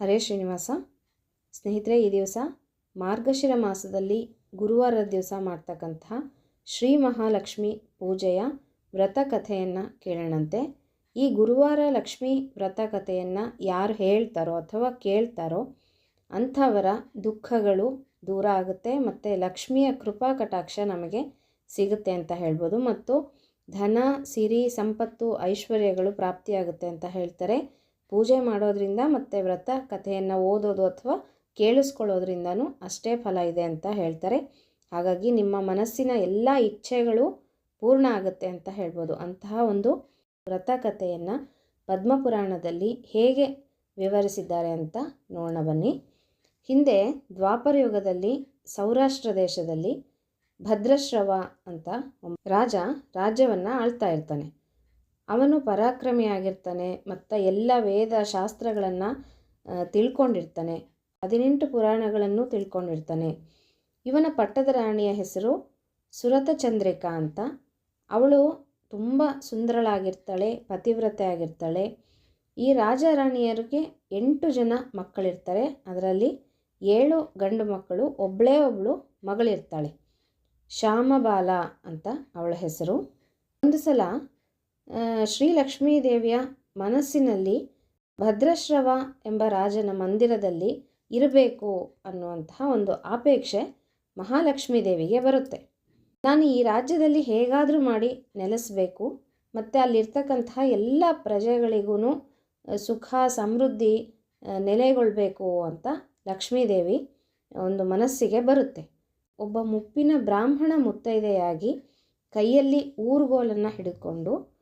ಹರೇ ಶ್ರೀನಿವಾಸ. ಸ್ನೇಹಿತರೆ, ಈ ದಿವಸ ಮಾರ್ಗಶಿರ ಮಾಸದಲ್ಲಿ ಗುರುವಾರದ ದಿವಸ ಮಾಡ್ತಕ್ಕಂತಹ ಶ್ರೀ ಮಹಾಲಕ್ಷ್ಮಿ ಪೂಜೆಯ ವ್ರತ ಕಥೆಯನ್ನು ಕೇಳೋಣಂತೆ. ಈ ಗುರುವಾರ ಲಕ್ಷ್ಮಿ ವ್ರತ ಕಥೆಯನ್ನು ಯಾರು ಹೇಳ್ತಾರೋ ಅಥವಾ ಕೇಳ್ತಾರೋ ಅಂಥವರ ದುಃಖಗಳು ದೂರ ಆಗುತ್ತೆ ಮತ್ತು ಲಕ್ಷ್ಮಿಯ ಕೃಪಾ ಕಟಾಕ್ಷ ನಮಗೆ ಸಿಗುತ್ತೆ ಅಂತ ಹೇಳ್ಬೋದು. ಮತ್ತು ಧನ, ಸಿರಿ, ಸಂಪತ್ತು, ಐಶ್ವರ್ಯಗಳು ಪ್ರಾಪ್ತಿಯಾಗುತ್ತೆ ಅಂತ ಹೇಳ್ತಾರೆ. ಪೂಜೆ ಮಾಡೋದ್ರಿಂದ ಮತ್ತು ವ್ರತ ಕಥೆಯನ್ನು ಓದೋದು ಅಥವಾ ಕೇಳಿಸ್ಕೊಳ್ಳೋದ್ರಿಂದನೂ ಅಷ್ಟೇ ಫಲ ಇದೆ ಅಂತ ಹೇಳ್ತಾರೆ. ಹಾಗಾಗಿ ನಿಮ್ಮ ಮನಸ್ಸಿನ ಎಲ್ಲ ಇಚ್ಛೆಗಳು ಪೂರ್ಣ ಆಗುತ್ತೆ ಅಂತ ಹೇಳ್ಬೋದು. ಅಂತಹ ಒಂದು ವ್ರತ ಕಥೆಯನ್ನು ಪದ್ಮಪುರಾಣದಲ್ಲಿ ಹೇಗೆ ವಿವರಿಸಿದ್ದಾರೆ ಅಂತ ನೋಡೋಣ ಬನ್ನಿ. ಹಿಂದೆ ದ್ವಾಪರ ಯುಗದಲ್ಲಿ ಸೌರಾಷ್ಟ್ರ ದೇಶದಲ್ಲಿ ಭದ್ರಶ್ರವ ಅಂತ ರಾಜ ರಾಜ್ಯವನ್ನು ಆಳ್ತಾ ಇರ್ತಾನೆ. ಅವನು ಪರಾಕ್ರಮಿಯಾಗಿರ್ತಾನೆ ಮತ್ತು ಎಲ್ಲ ವೇದ ಶಾಸ್ತ್ರಗಳನ್ನು ತಿಳ್ಕೊಂಡಿರ್ತಾನೆ. ಹದಿನೆಂಟು ಪುರಾಣಗಳನ್ನು ತಿಳ್ಕೊಂಡಿರ್ತಾನೆ. ಇವನ ಪಟ್ಟದ ರಾಣಿಯ ಹೆಸರು ಸುರತ ಚಂದ್ರಿಕಾ ಅಂತ. ಅವಳು ತುಂಬ ಸುಂದರಳಾಗಿರ್ತಾಳೆ, ಪತಿವ್ರತೆ ಆಗಿರ್ತಾಳೆ. ಈ ರಾಜ ರಾಣಿಯರಿಗೆ ಎಂಟು ಜನ ಮಕ್ಕಳಿರ್ತಾರೆ. ಅದರಲ್ಲಿ ಏಳು ಗಂಡು ಮಕ್ಕಳು ಒಬ್ಬಳೇ ಒಬ್ಬಳು ಮಗಳಿರ್ತಾಳೆ. ಶ್ಯಾಮಬಾಲ ಅಂತ ಅವಳ ಹೆಸರು. ಒಂದು ಸಲ ಶ್ರೀ ದೇವಿಯ ಮನಸ್ಸಿನಲ್ಲಿ ಭದ್ರಶ್ರವ ಎಂಬ ರಾಜನ ಮಂದಿರದಲ್ಲಿ ಇರಬೇಕು ಅನ್ನುವಂತಹ ಒಂದು ಅಪೇಕ್ಷೆ ಮಹಾಲಕ್ಷ್ಮೀ ದೇವಿಗೆ ಬರುತ್ತೆ. ನಾನು ಈ ರಾಜ್ಯದಲ್ಲಿ ಹೇಗಾದರೂ ಮಾಡಿ ನೆಲೆಸಬೇಕು. ಮತ್ತು ಅಲ್ಲಿರ್ತಕ್ಕಂತಹ ಎಲ್ಲ ಪ್ರಜೆಗಳಿಗೂ ಸುಖ, ಸಮೃದ್ಧಿ ನೆಲೆಗೊಳ್ಳಬೇಕು ಅಂತ ಲಕ್ಷ್ಮೀದೇವಿ ಒಂದು ಮನಸ್ಸಿಗೆ ಬರುತ್ತೆ. ಒಬ್ಬ ಮುಪ್ಪಿನ ಬ್ರಾಹ್ಮಣ ಮುತ್ತೈದೆಯಾಗಿ ಕೈಯಲ್ಲಿ ಊರುಗೋಲನ್ನು ಹಿಡಿದುಕೊಂಡು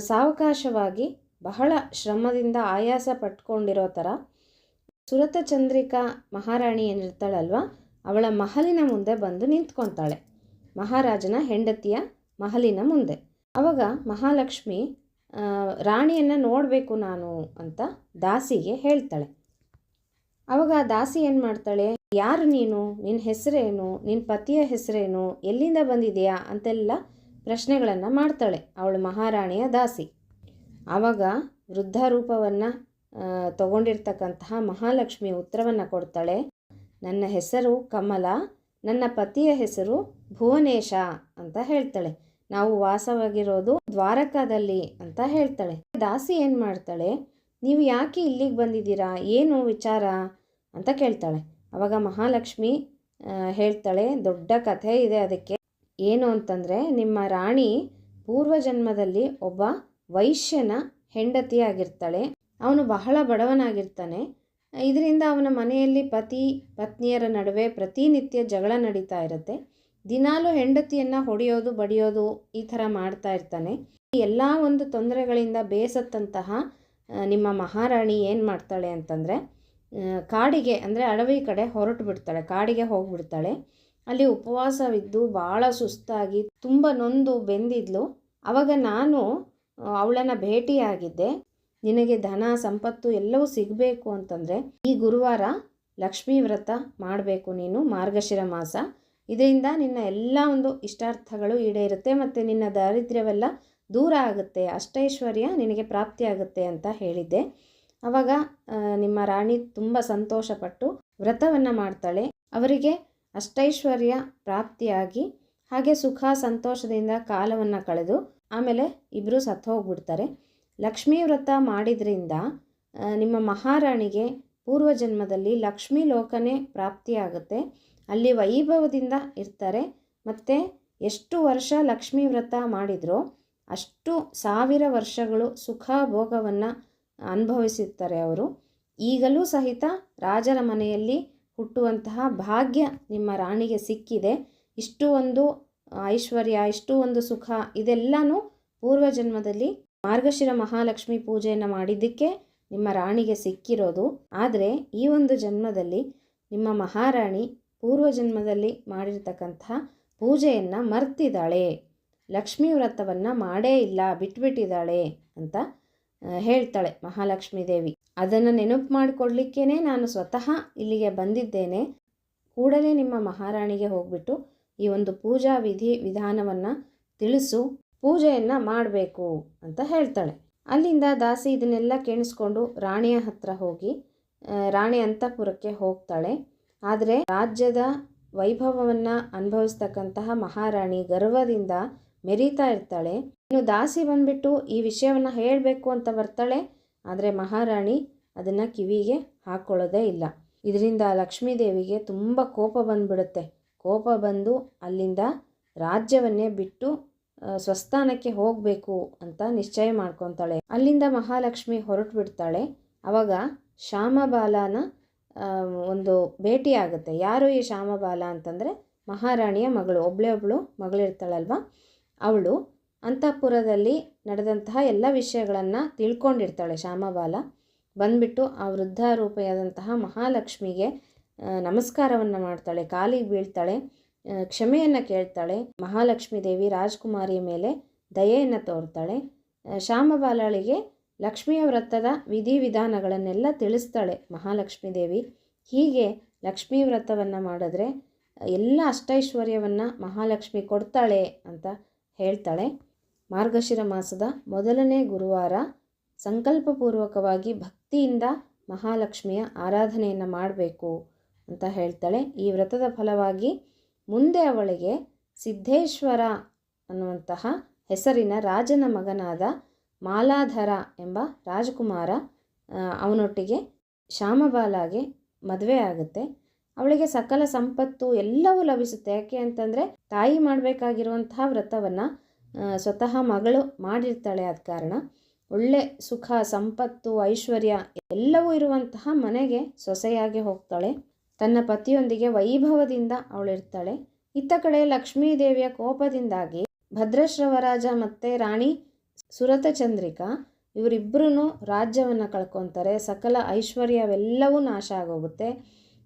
ಸಾವಕಾಶವಾಗಿ ಬಹಳ ಶ್ರಮದಿಂದ ಆಯಾಸ ಪಟ್ಕೊಂಡಿರೋ ಥರ ಸುರತ ಚಂದ್ರಿಕಾ ಮಹಾರಾಣಿ ಏನಿರ್ತಾಳಲ್ವ, ಅವಳ ಮಹಲಿನ ಮುಂದೆ ಬಂದು ನಿಂತ್ಕೊತಾಳೆ. ಮಹಾರಾಜನ ಹೆಂಡತಿಯ ಮಹಲಿನ ಮುಂದೆ. ಅವಾಗ ಮಹಾಲಕ್ಷ್ಮಿ ರಾಣಿಯನ್ನು ನೋಡಬೇಕು ನಾನು ಅಂತ ದಾಸಿಗೆ ಹೇಳ್ತಾಳೆ. ಅವಾಗ ದಾಸಿ ಏನು ಮಾಡ್ತಾಳೆ, ಯಾರು ನೀನು? ನಿನ್ನ ಹೆಸರೇನು? ನಿನ್ನ ಪತಿಯ ಹೆಸರೇನು? ಎಲ್ಲಿಂದ ಬಂದಿದೆಯಾ? ಅಂತೆಲ್ಲ ಪ್ರಶ್ನೆಗಳನ್ನು ಮಾಡ್ತಾಳೆ ಅವಳು ಮಹಾರಾಣಿಯ ದಾಸಿ. ಆವಾಗ ವೃದ್ಧ ರೂಪವನ್ನು ತಗೊಂಡಿರ್ತಕ್ಕಂತಹ ಮಹಾಲಕ್ಷ್ಮಿ ಉತ್ತರವನ್ನು ಕೊಡ್ತಾಳೆ, ನನ್ನ ಹೆಸರು ಕಮಲ, ನನ್ನ ಪತಿಯ ಹೆಸರು ಭುವನೇಶ ಅಂತ ಹೇಳ್ತಾಳೆ. ನಾವು ವಾಸವಾಗಿರೋದು ದ್ವಾರಕಾದಲ್ಲಿ ಅಂತ ಹೇಳ್ತಾಳೆ. ದಾಸಿ ಏನು ಮಾಡ್ತಾಳೆ, ನೀವು ಯಾಕೆ ಇಲ್ಲಿಗೆ ಬಂದಿದ್ದೀರಾ? ಏನು ವಿಚಾರ? ಅಂತ ಕೇಳ್ತಾಳೆ. ಅವಾಗ ಮಹಾಲಕ್ಷ್ಮಿ ಹೇಳ್ತಾಳೆ, ದೊಡ್ಡ ಕಥೆ ಇದೆ ಅದಕ್ಕೆ. ಏನು ಅಂತಂದರೆ, ನಿಮ್ಮ ರಾಣಿ ಪೂರ್ವಜನ್ಮದಲ್ಲಿ ಒಬ್ಬ ವೈಶ್ಯನ ಹೆಂಡತಿಯಾಗಿರ್ತಾಳೆ. ಅವನು ಬಹಳ ಬಡವನಾಗಿರ್ತಾನೆ. ಇದರಿಂದ ಅವನ ಮನೆಯಲ್ಲಿ ಪತಿ, ಪತ್ನಿಯರ ನಡುವೆ ಪ್ರತಿನಿತ್ಯ ಜಗಳ ನಡೀತಾ ಇರುತ್ತೆ. ದಿನಾಲೂ ಹೆಂಡತಿಯನ್ನು ಹೊಡೆಯೋದು, ಬಡಿಯೋದು ಈ ಥರ ಮಾಡ್ತಾ ಇರ್ತಾನೆ. ಎಲ್ಲ ಒಂದು ತೊಂದರೆಗಳಿಂದ ಬೇಸತ್ತಂತಹ ನಿಮ್ಮ ಮಹಾರಾಣಿ ಏನು ಮಾಡ್ತಾಳೆ ಅಂತಂದರೆ ಕಾಡಿಗೆ, ಅಂದರೆ ಅಡವಿ ಕಡೆ ಹೊರಟು ಬಿಡ್ತಾಳೆ. ಕಾಡಿಗೆ ಹೋಗಿಬಿಡ್ತಾಳೆ. ಅಲ್ಲಿ ಉಪವಾಸವಿದ್ದು ಭಾಳ ಸುಸ್ತಾಗಿ ತುಂಬ ನೊಂದು ಬೆಂದಿದ್ಲು. ಅವಾಗ ನಾನು ಅವಳನ್ನು ಭೇಟಿಯಾಗಿದ್ದೆ. ನಿನಗೆ ಧನ, ಸಂಪತ್ತು ಎಲ್ಲವೂ ಸಿಗಬೇಕು ಅಂತಂದರೆ ಈ ಗುರುವಾರ ಲಕ್ಷ್ಮೀ ವ್ರತ ಮಾಡಬೇಕು ನೀನು, ಮಾರ್ಗಶಿರ ಮಾಸ. ಇದರಿಂದ ನಿನ್ನ ಎಲ್ಲ ಒಂದು ಇಷ್ಟಾರ್ಥಗಳು ಈಡೇರುತ್ತೆ ಮತ್ತು ನಿನ್ನ ದಾರಿದ್ರ್ಯವೆಲ್ಲ ದೂರ ಆಗುತ್ತೆ. ಅಷ್ಟೈಶ್ವರ್ಯ ನಿನಗೆ ಪ್ರಾಪ್ತಿಯಾಗುತ್ತೆ ಅಂತ ಹೇಳಿದ್ದೆ. ಆವಾಗ ನಿಮ್ಮ ರಾಣಿ ತುಂಬ ಸಂತೋಷಪಟ್ಟು ವ್ರತವನ್ನು ಮಾಡ್ತಾಳೆ. ಅವರಿಗೆ ಅಷ್ಟೈಶ್ವರ್ಯ ಪ್ರಾಪ್ತಿಯಾಗಿ, ಹಾಗೆ ಸುಖ ಸಂತೋಷದಿಂದ ಕಾಲವನ್ನು ಕಳೆದು, ಆಮೇಲೆ ಇಬ್ಬರು ಸತ್ತು ಹೋಗ್ಬಿಡ್ತಾರೆ ಲಕ್ಷ್ಮೀ ವ್ರತ ಮಾಡಿದ್ರಿಂದ ನಿಮ್ಮ ಮಹಾರಾಣಿಗೆ ಪೂರ್ವ ಜನ್ಮದಲ್ಲಿ ಲಕ್ಷ್ಮೀ ಲೋಕನೇ ಪ್ರಾಪ್ತಿಯಾಗುತ್ತೆ. ಅಲ್ಲಿ ವೈಭವದಿಂದ ಇರ್ತಾರೆ. ಮತ್ತು ಎಷ್ಟು ವರ್ಷ ಲಕ್ಷ್ಮೀ ವ್ರತ ಮಾಡಿದ್ರೋ, ಅಷ್ಟು ಸಾವಿರ ವರ್ಷಗಳು ಸುಖ ಭೋಗವನ್ನು ಅನುಭವಿಸಿರ್ತಾರೆ ಅವರು. ಈಗಲೂ ಸಹಿತ ರಾಜರ ಮನೆಯಲ್ಲಿ ಹುಟ್ಟುವಂತಹ ಭಾಗ್ಯ ನಿಮ್ಮ ರಾಣಿಗೆ ಸಿಕ್ಕಿದೆ. ಇಷ್ಟು ಒಂದು ಐಶ್ವರ್ಯ, ಇಷ್ಟು ಒಂದು ಸುಖ, ಇದೆಲ್ಲನೂ ಪೂರ್ವಜನ್ಮದಲ್ಲಿ ಮಾರ್ಗಶಿರ ಮಹಾಲಕ್ಷ್ಮಿ ಪೂಜೆಯನ್ನು ಮಾಡಿದ್ದಕ್ಕೆ ನಿಮ್ಮ ರಾಣಿಗೆ ಸಿಕ್ಕಿರೋದು. ಆದರೆ ಈ ಒಂದು ಜನ್ಮದಲ್ಲಿ ನಿಮ್ಮ ಮಹಾರಾಣಿ ಪೂರ್ವ ಜನ್ಮದಲ್ಲಿ ಮಾಡಿರ್ತಕ್ಕಂತಹ ಪೂಜೆಯನ್ನು ಮರ್ತಿದ್ದಾಳೆ. ಲಕ್ಷ್ಮೀ ವ್ರತವನ್ನು ಮಾಡೇ ಇಲ್ಲ, ಬಿಟ್ಬಿಟ್ಟಿದ್ದಾಳೆ ಅಂತ ಹೇಳ್ತಾಳೆ ಮಹಾಲಕ್ಷ್ಮೀ ದೇವಿ. ಅದನ್ನು ನೆನಪು ಮಾಡಿಕೊಡ್ಲಿಕ್ಕೇ ನಾನು ಸ್ವತಃ ಇಲ್ಲಿಗೆ ಬಂದಿದ್ದೇನೆ. ಕೂಡಲೇ ನಿಮ್ಮ ಮಹಾರಾಣಿಗೆ ಹೋಗ್ಬಿಟ್ಟು ಈ ಒಂದು ಪೂಜಾ ವಿಧಿ ವಿಧಾನವನ್ನು ತಿಳಿಸು, ಪೂಜೆಯನ್ನು ಮಾಡಬೇಕು ಅಂತ ಹೇಳ್ತಾಳೆ. ಅಲ್ಲಿಂದ ದಾಸಿ ಇದನ್ನೆಲ್ಲ ಕೇಳಿಸ್ಕೊಂಡು ರಾಣಿಯ ಹತ್ರ ಹೋಗಿ ರಾಣಿ ಅಂತಃಪುರಕ್ಕೆ ಹೋಗ್ತಾಳೆ. ಆದರೆ ರಾಜ್ಯದ ವೈಭವವನ್ನು ಅನುಭವಿಸ್ತಕ್ಕಂತಹ ಮಹಾರಾಣಿ ಗರ್ವದಿಂದ ಮೆರೀತಾ ಇರ್ತಾಳೆ. ಇನ್ನು ದಾಸಿ ಬಂದ್ಬಿಟ್ಟು ಈ ವಿಷಯವನ್ನು ಹೇಳಬೇಕು ಅಂತ ಬರ್ತಾಳೆ. ಆದರೆ ಮಹಾರಾಣಿ ಅದನ್ನು ಕಿವಿಗೆ ಹಾಕ್ಕೊಳ್ಳೋದೇ ಇಲ್ಲ. ಇದರಿಂದ ಲಕ್ಷ್ಮೀದೇವಿಗೆ ತುಂಬ ಕೋಪ ಬಂದ್ಬಿಡುತ್ತೆ. ಕೋಪ ಬಂದು ಅಲ್ಲಿಂದ ರಾಜ್ಯವನ್ನೇ ಬಿಟ್ಟು ಸ್ವಸ್ಥಾನಕ್ಕೆ ಹೋಗಬೇಕು ಅಂತ ನಿಶ್ಚಯ ಮಾಡ್ಕೊತಾಳೆ. ಅಲ್ಲಿಂದ ಮಹಾಲಕ್ಷ್ಮಿ ಹೊರಟು ಬಿಡ್ತಾಳೆ ಆವಾಗ ಶ್ಯಾಮಬಾಲನ ಒಂದು ಭೇಟಿ ಆಗುತ್ತೆ. ಯಾರು ಈ ಶ್ಯಾಮಬಾಲ ಅಂತಂದರೆ ಮಹಾರಾಣಿಯ ಮಗಳು. ಒಬ್ಳೆ ಒಬ್ಬಳು ಮಗಳಿರ್ತಾಳಲ್ವ? ಅವಳು ಅಂತಃಪುರದಲ್ಲಿ ನಡೆದಂತಹ ಎಲ್ಲ ವಿಷಯಗಳನ್ನು ತಿಳ್ಕೊಂಡಿರ್ತಾಳೆ ಶ್ಯಾಮಬಾಲ. ಬಂದ್ಬಿಟ್ಟು ಆ ವೃದ್ಧ ರೂಪೆಯಾದಂತಹ ಮಹಾಲಕ್ಷ್ಮಿಗೆ ನಮಸ್ಕಾರವನ್ನು ಮಾಡ್ತಾಳೆ. ಕಾಲಿಗೆ ಬೀಳ್ತಾಳೆ ಕ್ಷಮೆಯನ್ನು ಕೇಳ್ತಾಳೆ. ಮಹಾಲಕ್ಷ್ಮೀ ದೇವಿ ರಾಜ್ಕುಮಾರಿಯ ಮೇಲೆ ದಯೆಯನ್ನು ತೋರ್ತಾಳೆ. ಶ್ಯಾಮಬಾಲಳಿಗೆ ಲಕ್ಷ್ಮಿಯ ವ್ರತದ ವಿಧಿವಿಧಾನಗಳನ್ನೆಲ್ಲ ತಿಳಿಸ್ತಾಳೆ ಮಹಾಲಕ್ಷ್ಮೀ ದೇವಿ. ಹೀಗೆ ಲಕ್ಷ್ಮೀ ವ್ರತವನ್ನು ಮಾಡಿದ್ರೆ ಎಲ್ಲ ಅಷ್ಟೈಶ್ವರ್ಯವನ್ನು ಮಹಾಲಕ್ಷ್ಮಿ ಕೊಡ್ತಾಳೆ ಅಂತ ಹೇಳ್ತಾಳೆ. ಮಾರ್ಗಶಿರ ಮಾಸದ ಮೊದಲನೇ ಗುರುವಾರ ಸಂಕಲ್ಪಪೂರ್ವಕವಾಗಿ ಭಕ್ತಿಯಿಂದ ಮಹಾಲಕ್ಷ್ಮಿಯ ಆರಾಧನೆಯನ್ನು ಮಾಡಬೇಕು ಅಂತ ಹೇಳ್ತಾಳೆ. ಈ ವ್ರತದ ಫಲವಾಗಿ ಮುಂದೆ ಅವಳಿಗೆ ಸಿದ್ಧೇಶ್ವರ ಅನ್ನುವಂತಹ ಹೆಸರಿನ ರಾಜನ ಮಗನಾದ ಮಾಲಾಧರ ಎಂಬ ರಾಜಕುಮಾರ ಅವನೊಟ್ಟಿಗೆ ಶ್ಯಾಮಬಾಲಾಗೆ ಮದುವೆ ಆಗುತ್ತೆ. ಅವಳಿಗೆ ಸಕಲ ಸಂಪತ್ತು ಎಲ್ಲವೂ ಲಭಿಸುತ್ತೆ. ಯಾಕೆ ಅಂತಂದರೆ ತಾಯಿ ಮಾಡಬೇಕಾಗಿರುವಂತಹ ವ್ರತವನ್ನು ಸ್ವತಃ ಮಗಳು ಮಾಡಿರ್ತಾಳೆ ಆದ ಕಾರಣ ಒಳ್ಳೆ ಸುಖ, ಸಂಪತ್ತು, ಐಶ್ವರ್ಯ ಎಲ್ಲವೂ ಇರುವಂತಹ ಮನೆಗೆ ಸೊಸೆಯಾಗಿ ಹೋಗ್ತಾಳೆ. ತನ್ನ ಪತಿಯೊಂದಿಗೆ ವೈಭವದಿಂದ ಅವಳಿರ್ತಾಳೆ. ಇತ್ತ ಕಡೆ ಲಕ್ಷ್ಮೀ ದೇವಿಯ ಕೋಪದಿಂದಾಗಿ ಭದ್ರಶ್ರವರಾಜ ಮತ್ತು ರಾಣಿ ಸುರತಚಂದ್ರಿಕಾ ಇವರಿಬ್ಬರೂ ರಾಜ್ಯವನ್ನು ಕಳ್ಕೊತಾರೆ. ಸಕಲ ಐಶ್ವರ್ಯವೆಲ್ಲವೂ ನಾಶ ಆಗೋಗುತ್ತೆ.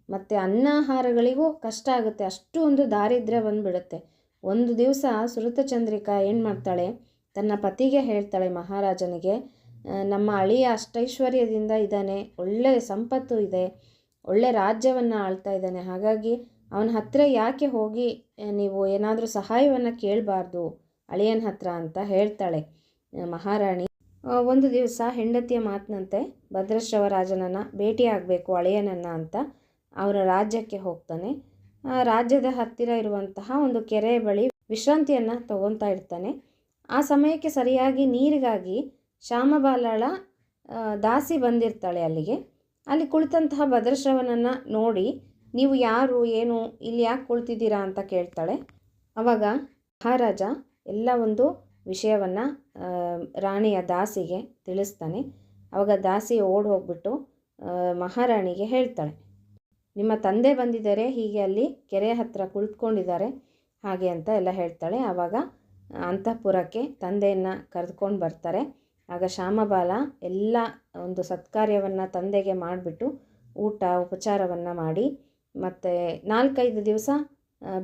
ಮತ್ತು ಅನ್ನಾಹಾರಗಳಿಗೂ ಕಷ್ಟ ಆಗುತ್ತೆ. ಅಷ್ಟು ಒಂದು ದಾರಿದ್ರ್ಯ ಬಂದುಬಿಡುತ್ತೆ. ಒಂದು ದಿವಸ ಸುರತಚಂದ್ರಿಕಾ ಏನು ಮಾಡ್ತಾಳೆ? ತನ್ನ ಪತಿಗೆ ಹೇಳ್ತಾಳೆ ಮಹಾರಾಜನಿಗೆ ನಮ್ಮ ಅಳಿಯ ಅಷ್ಟೈಶ್ವರ್ಯದಿಂದ ಇದ್ದಾನೆ, ಒಳ್ಳೆ ಸಂಪತ್ತು ಇದೆ, ಒಳ್ಳೆ ರಾಜ್ಯವನ್ನು ಆಳ್ತಾ ಇದ್ದಾನೆ. ಹಾಗಾಗಿ ಅವನ ಹತ್ತಿರ ಯಾಕೆ ಹೋಗಿ ನೀವು ಏನಾದರೂ ಸಹಾಯವನ್ನು ಕೇಳಬಾರ್ದು, ಅಳಿಯನ ಹತ್ರ ಅಂತ ಹೇಳ್ತಾಳೆ ಮಹಾರಾಣಿ. ಒಂದು ದಿವಸ ಹೆಂಡತಿಯ ಮಾತಿನಂತೆ ಭದ್ರಶ್ರವರಾಜನನ್ನು ಭೇಟಿಯಾಗಬೇಕು ಅಳಿಯನನ್ನು ಅಂತ, ಅವರ ರಾಜ್ಯಕ್ಕೆ ಹೋಗ್ತಾನೆ. ರಾಜ್ಯದ ಹತ್ತಿರ ಇರುವಂತಹ ಒಂದು ಕೆರೆ ಬಳಿ ವಿಶ್ರಾಂತಿಯನ್ನು ತಗೊತಾ ಇರ್ತಾನೆ. ಆ ಸಮಯಕ್ಕೆ ಸರಿಯಾಗಿ ನೀರಿಗಾಗಿ ಶ್ಯಾಮಬಾಲಾಳ ದಾಸಿ ಬಂದಿರ್ತಾಳೆ ಅಲ್ಲಿಗೆ. ಅಲ್ಲಿ ಕುಳಿತಂತಹ ಭದ್ರಶ್ರವನನ್ನು ನೋಡಿ, ನೀವು ಯಾರು, ಏನು, ಇಲ್ಲಿ ಯಾಕೆ ಕುಳಿತಿದ್ದೀರಾ? ಅಂತ ಕೇಳ್ತಾಳೆ. ಅವಾಗ ಮಹಾರಾಜ ಎಲ್ಲ ಒಂದು ವಿಷಯವನ್ನು ರಾಣಿಯ ದಾಸಿಗೆ ತಿಳಿಸ್ತಾನೆ. ಅವಾಗ ದಾಸಿ ಓಡ್ ಹೋಗ್ಬಿಟ್ಟು ಮಹಾರಾಣಿಗೆ ಹೇಳ್ತಾಳೆ. ನಿಮ್ಮ ತಂದೆ ಬಂದಿದ್ದಾರೆ, ಹೀಗೆ ಅಲ್ಲಿ ಕೆರೆ ಹತ್ತಿರ ಕುಳಿತುಕೊಂಡಿದ್ದಾರೆ. ಹಾಗೆ ಅಂತ ಎಲ್ಲ ಹೇಳ್ತಾಳೆ. ಆವಾಗ ಅಂತಃಪುರಕ್ಕೆ ತಂದೆಯನ್ನು ಕರೆದುಕೊಂಡು ಬರ್ತಾರೆ. ಆಗ ಶ್ಯಾಮಬಾಲ ಎಲ್ಲ ಒಂದು ಸತ್ಕಾರ್ಯವನ್ನು ತಂದೆಗೆ ಮಾಡಿಬಿಟ್ಟು ಊಟ, ಉಪಚಾರವನ್ನು ಮಾಡಿ, ಮತ್ತು ನಾಲ್ಕೈದು ದಿವಸ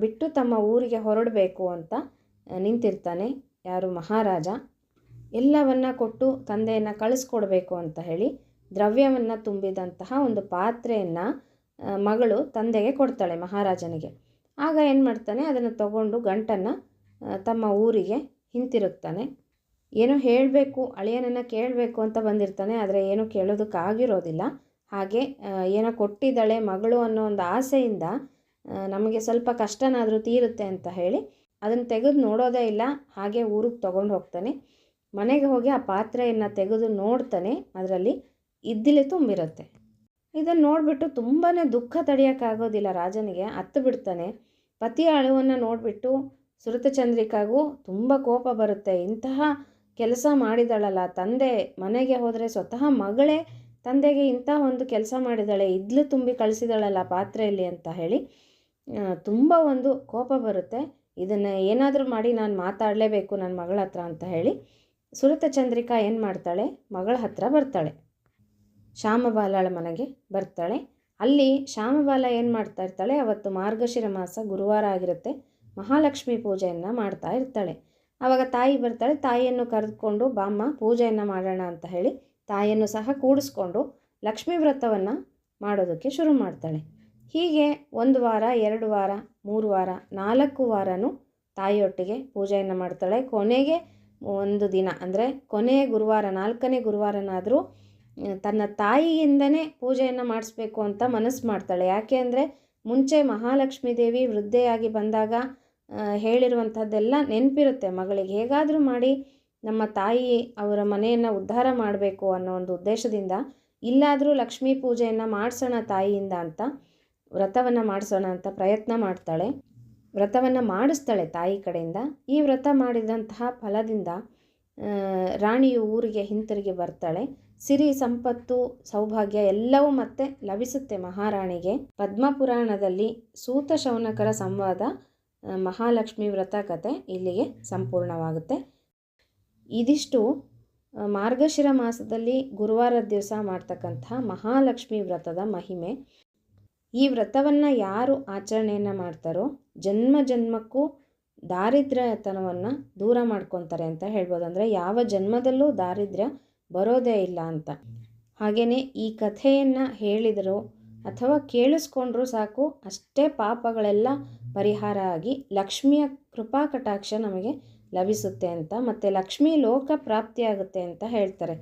ಬಿಟ್ಟು ತಮ್ಮ ಊರಿಗೆ ಹೊರಡಬೇಕು ಅಂತ ನಿಂತಿರ್ತಾನೆ ಯಾರು ಮಹಾರಾಜ. ಎಲ್ಲವನ್ನ ಕೊಟ್ಟು ತಂದೆಯನ್ನು ಕಳಿಸ್ಕೊಡ್ಬೇಕು ಅಂತ ಹೇಳಿ ದ್ರವ್ಯವನ್ನು ತುಂಬಿದಂತಹ ಒಂದು ಪಾತ್ರೆಯನ್ನು ಮಗಳು ತಂದೆಗೆ ಕೊಡ್ತಾಳೆ ಮಹಾರಾಜನಿಗೆ. ಆಗ ಏನು ಮಾಡ್ತಾನೆ, ಅದನ್ನು ತಗೊಂಡು ಗಂಟನ್ನು ತಮ್ಮ ಊರಿಗೆ ಹಿಂತಿರುಗ್ತಾನೆ. ಏನೋ ಹೇಳಬೇಕು, ಅಳಿಯನನ್ನು ಕೇಳಬೇಕು ಅಂತ ಬಂದಿರ್ತಾನೆ, ಆದರೆ ಏನೂ ಕೇಳೋದಕ್ಕಾಗಿರೋದಿಲ್ಲ. ಹಾಗೆ ಏನೋ ಕೊಟ್ಟಿದ್ದಾಳೆ ಮಗಳು ಅನ್ನೋ ಒಂದು ಆಸೆಯಿಂದ ನಮಗೆ ಸ್ವಲ್ಪ ಕಷ್ಟನಾದರೂ ತೀರುತ್ತೆ ಅಂತ ಹೇಳಿ ಅದನ್ನು ತೆಗೆದು ನೋಡೋದೇ ಇಲ್ಲ, ಹಾಗೆ ಊರಿಗೆ ತೊಗೊಂಡು ಹೋಗ್ತಾನೆ. ಮನೆಗೆ ಹೋಗಿ ಆ ಪಾತ್ರೆಯನ್ನು ತೆಗೆದು ನೋಡ್ತಾನೆ, ಅದರಲ್ಲಿ ಇದ್ದಿಲೆ ತುಂಬಿರುತ್ತೆ. ಇದನ್ನು ನೋಡಿಬಿಟ್ಟು ತುಂಬಾ ದುಃಖ ತಡೆಯೋಕ್ಕಾಗೋದಿಲ್ಲ ರಾಜನಿಗೆ ಹತ್ತು ಬಿಡ್ತಾನೆ. ಪತಿಯ ಅಳುವನ್ನು ನೋಡಿಬಿಟ್ಟು ಸುರತಚಂದ್ರಿಕಾಗೂ ತುಂಬ ಕೋಪ ಬರುತ್ತೆ. ಇಂತಹ ಕೆಲಸ ಮಾಡಿದಾಳಲ್ಲ, ತಂದೆ ಮನೆಗೆ ಹೋದರೆ ಸ್ವತಃ ಮಗಳೇ ತಂದೆಗೆ ಇಂಥ ಒಂದು ಕೆಲಸ ಮಾಡಿದಾಳೆ, ಇದ್ಲು ತುಂಬಿ ಕಳಿಸಿದಾಳಲ್ಲ ಪಾತ್ರೆಯಲ್ಲಿ ಅಂತ ಹೇಳಿ ತುಂಬ ಒಂದು ಕೋಪ ಬರುತ್ತೆ. ಇದನ್ನು ಏನಾದರೂ ಮಾಡಿ ನಾನು ಮಾತಾಡಲೇಬೇಕು ನನ್ನ ಮಗಳ ಹತ್ರ ಅಂತ ಹೇಳಿ ಸುರತ ಚಂದ್ರಿಕಾ ಏನು ಮಾಡ್ತಾಳೆ? ಮಗಳ ಹತ್ರ ಬರ್ತಾಳೆ. ಶ್ಯಾಮಬಾಲಳ ಮನೆಗೆ ಬರ್ತಾಳೆ. ಅಲ್ಲಿ ಶ್ಯಾಮಬಾಲ ಏನು ಮಾಡ್ತಾ ಇರ್ತಾಳೆ, ಅವತ್ತು ಮಾರ್ಗಶಿರ ಮಾಸ ಗುರುವಾರ ಆಗಿರುತ್ತೆ, ಮಹಾಲಕ್ಷ್ಮಿ ಪೂಜೆಯನ್ನು ಮಾಡ್ತಾ ಇರ್ತಾಳೆ. ಆವಾಗ ತಾಯಿ ಬರ್ತಾಳೆ, ತಾಯಿಯನ್ನು ಕರೆದುಕೊಂಡು, ಬಾಮ್ಮ, ಪೂಜೆಯನ್ನು ಮಾಡೋಣ ಅಂತ ಹೇಳಿ ತಾಯಿಯನ್ನು ಸಹ ಕೂಡಿಸ್ಕೊಂಡು ಲಕ್ಷ್ಮೀ ವ್ರತವನ್ನು ಮಾಡೋದಕ್ಕೆ ಶುರು ಮಾಡ್ತಾಳೆ. ಹೀಗೆ ಒಂದು ವಾರ, ಎರಡು ವಾರ, ಮೂರು ವಾರ, ನಾಲ್ಕು ವಾರನೂ ತಾಯಿಯೊಟ್ಟಿಗೆ ಪೂಜೆಯನ್ನು ಮಾಡ್ತಾಳೆ. ಕೊನೆಗೆ ಒಂದು ದಿನ, ಅಂದರೆ ಕೊನೆಯ ಗುರುವಾರ, ನಾಲ್ಕನೇ ಗುರುವಾರನಾದರೂ ತನ್ನ ತಾಯಿಯಿಂದನೇ ಪೂಜೆಯನ್ನು ಮಾಡಿಸ್ಬೇಕು ಅಂತ ಮನಸ್ಸು ಮಾಡ್ತಾಳೆ. ಯಾಕೆ ಅಂದರೆ ಮುಂಚೆ ಮಹಾಲಕ್ಷ್ಮೀ ದೇವಿ ವೃದ್ಧೆಯಾಗಿ ಬಂದಾಗ ಹೇಳಿರುವಂಥದ್ದೆಲ್ಲ ನೆನಪಿರುತ್ತೆ. ಮಗಳಿಗೆ ಹೇಗಾದರೂ ಮಾಡಿ ನಮ್ಮ ತಾಯಿ ಅವರ ಮನೆಯನ್ನು ಉದ್ಧಾರ ಮಾಡಬೇಕು ಅನ್ನೋ ಒಂದು ಉದ್ದೇಶದಿಂದ ಇಲ್ಲಾದರೂ ಲಕ್ಷ್ಮೀ ಪೂಜೆಯನ್ನು ಮಾಡಿಸೋಣ ತಾಯಿಯಿಂದ ಅಂತ, ವ್ರತವನ್ನು ಮಾಡಿಸೋಣ ಅಂತ ಪ್ರಯತ್ನ ಮಾಡ್ತಾಳೆ. ವ್ರತವನ್ನು ಮಾಡಿಸ್ತಾಳೆ ತಾಯಿ ಕಡೆಯಿಂದ. ಈ ವ್ರತ ಮಾಡಿದಂತಹ ಫಲದಿಂದ ರಾಣಿಯು ಊರಿಗೆ ಹಿಂತಿರುಗಿ ಬರ್ತಾಳೆ. ಸಿರಿ, ಸಂಪತ್ತು, ಸೌಭಾಗ್ಯ ಎಲ್ಲವೂ ಮತ್ತೆ ಲಭಿಸುತ್ತೆ ಮಹಾರಾಣಿಗೆ. ಪದ್ಮಪುರಾಣದಲ್ಲಿ ಸೂತ ಶೌನಕರ ಸಂವಾದ ಮಹಾಲಕ್ಷ್ಮಿ ವ್ರತ ಕಥೆ ಇಲ್ಲಿಗೆ ಸಂಪೂರ್ಣವಾಗುತ್ತೆ. ಇದಿಷ್ಟು ಮಾರ್ಗಶಿರ ಮಾಸದಲ್ಲಿ ಗುರುವಾರದ ದಿವಸ ಮಾಡ್ತಕ್ಕಂತಹ ಮಹಾಲಕ್ಷ್ಮಿ ವ್ರತದ ಮಹಿಮೆ. ಈ ವ್ರತವನ್ನು ಯಾರು ಆಚರಣೆಯನ್ನು ಮಾಡ್ತಾರೋ, ಜನ್ಮ ಜನ್ಮಕ್ಕೂ ದಾರಿದ್ರ್ಯತನವನ್ನು ದೂರ ಮಾಡ್ಕೊತಾರೆ ಅಂತ ಹೇಳ್ಬೋದು. ಅಂದರೆ ಯಾವ ಜನ್ಮದಲ್ಲೂ ದಾರಿದ್ರ್ಯ ಬರೋದೇ ಇಲ್ಲ ಅಂತ. ಹಾಗೆಯೇ ಈ ಕಥೆಯನ್ನು ಹೇಳಿದರು ಅಥವಾ ಕೇಳಿಸ್ಕೊಂಡ್ರೂ ಸಾಕು, ಅಷ್ಟೇ ಪಾಪಗಳೆಲ್ಲ ಪರಿಹಾರ ಆಗಿ ಲಕ್ಷ್ಮಿಯ ಕೃಪಾ ಕಟಾಕ್ಷ ನಮಗೆ ಲಭಿಸುತ್ತೆ ಅಂತ ಮತ್ತು ಲಕ್ಷ್ಮೀ ಲೋಕ ಪ್ರಾಪ್ತಿಯಾಗುತ್ತೆ ಅಂತ ಹೇಳ್ತಾರೆ.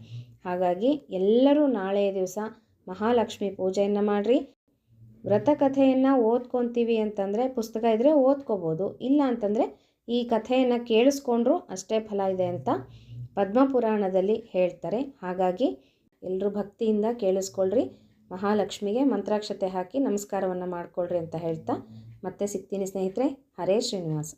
ಹಾಗಾಗಿ ಎಲ್ಲರೂ ನಾಳೆಯ ದಿವಸ ಮಹಾಲಕ್ಷ್ಮಿ ಪೂಜೆಯನ್ನು ಮಾಡಿರಿ. ವ್ರತಕಥೆಯನ್ನು ಓದ್ಕೊತೀವಿ ಅಂತಂದರೆ ಪುಸ್ತಕ ಇದ್ದರೆ ಓದ್ಕೋಬೋದು, ಇಲ್ಲ ಅಂತಂದರೆ ಈ ಕಥೆಯನ್ನು ಕೇಳಿಸ್ಕೊಂಡ್ರು ಅಷ್ಟೇ ಫಲ ಇದೆ ಅಂತ ಪದ್ಮಪುರಾಣದಲ್ಲಿ ಹೇಳ್ತಾರೆ. ಹಾಗಾಗಿ ಎಲ್ಲರೂ ಭಕ್ತಿಯಿಂದ ಕೇಳಿಸ್ಕೊಳ್ರಿ. ಮಹಾಲಕ್ಷ್ಮಿಗೆ ಮಂತ್ರಾಕ್ಷತೆ ಹಾಕಿ ನಮಸ್ಕಾರವನ್ನು ಮಾಡಿಕೊಳ್ರಿ ಅಂತ ಹೇಳ್ತಾ ಮತ್ತೆ ಸಿಗ್ತೀನಿ ಸ್ನೇಹಿತರೆ. ಹರೇ ಶ್ರೀನಿವಾಸ.